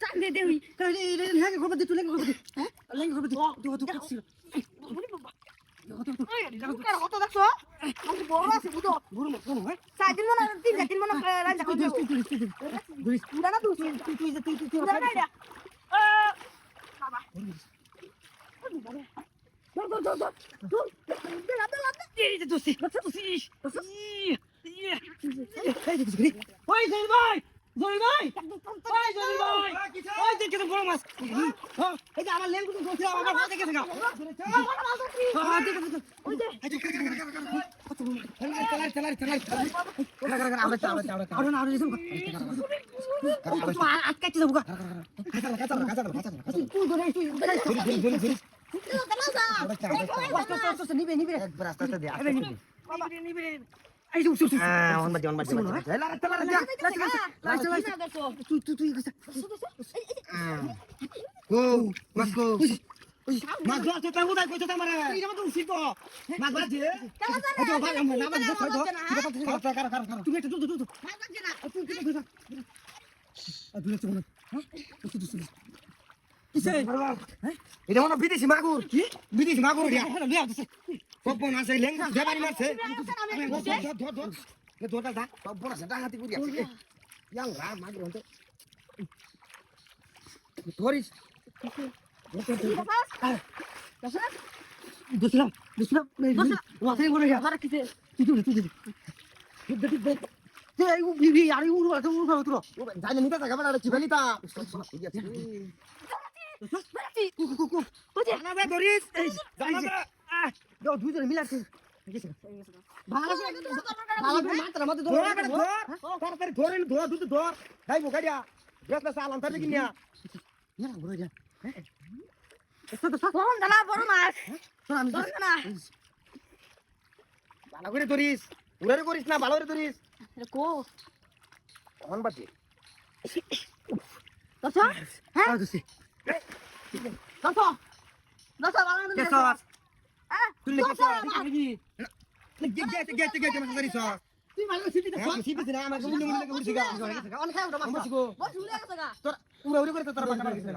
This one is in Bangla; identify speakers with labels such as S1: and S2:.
S1: চান দে দে ওই দুকার কত দেখছ আমি বড় আছে বুঝো চার দিন মনে তিন চার দিন মনে রান্না করে দেবো পুরা না দুই পুরা না এটা বাবা ধর ধর ধর ধর ধর বেলা বেলা
S2: মনে হয় বিদেশি মাগুর কি বিদেশি মাগুর কপন আছে? লেঙ্গা দেবানি মারছে? ধর ধর ধর ধর ধর। ধর কপন আছে ডাহাতি করি আছে। ইয়াল্লা মাগুর হতে ধরিস। দুসলাম দুসলাম ওয়াসে করে যা।
S1: আমার কিসে?
S2: তুই তুই তুই তুই বিবি আর উড়ো উড়ো জানি নিতা। বড় ধরিস। জানা বে দাও দুই জন মিলাছে ভালো ভালো মাত্র মত ধর তাড়াতাড়ি ধরে ধর দুধ ধর। গাইবো গাড়িয়া। বেসনা সালাম
S1: ধর না
S2: ভালো করে ধরিস। উড়ারে করিস না ভালো করে ধরিস।
S1: কো।
S2: কোন বাজে
S1: দশ। হ্যাঁ।
S2: আ
S1: দশ দশ। ভালো না
S2: কেসস
S1: হ্যাঁ
S2: তুই লেকে গেতে গেতে গেতে মাছ ধরিস
S1: তুই ভালো সিটি
S2: হ্যাঁ সিবিস না আমাকে মুন্ডে মুন্ডে করে শিখা
S1: অনেক খাই ওটা
S2: আমার শিখো
S1: বস উড়ে গেছে গা।
S2: তোর উড়া উড়া করে তোর না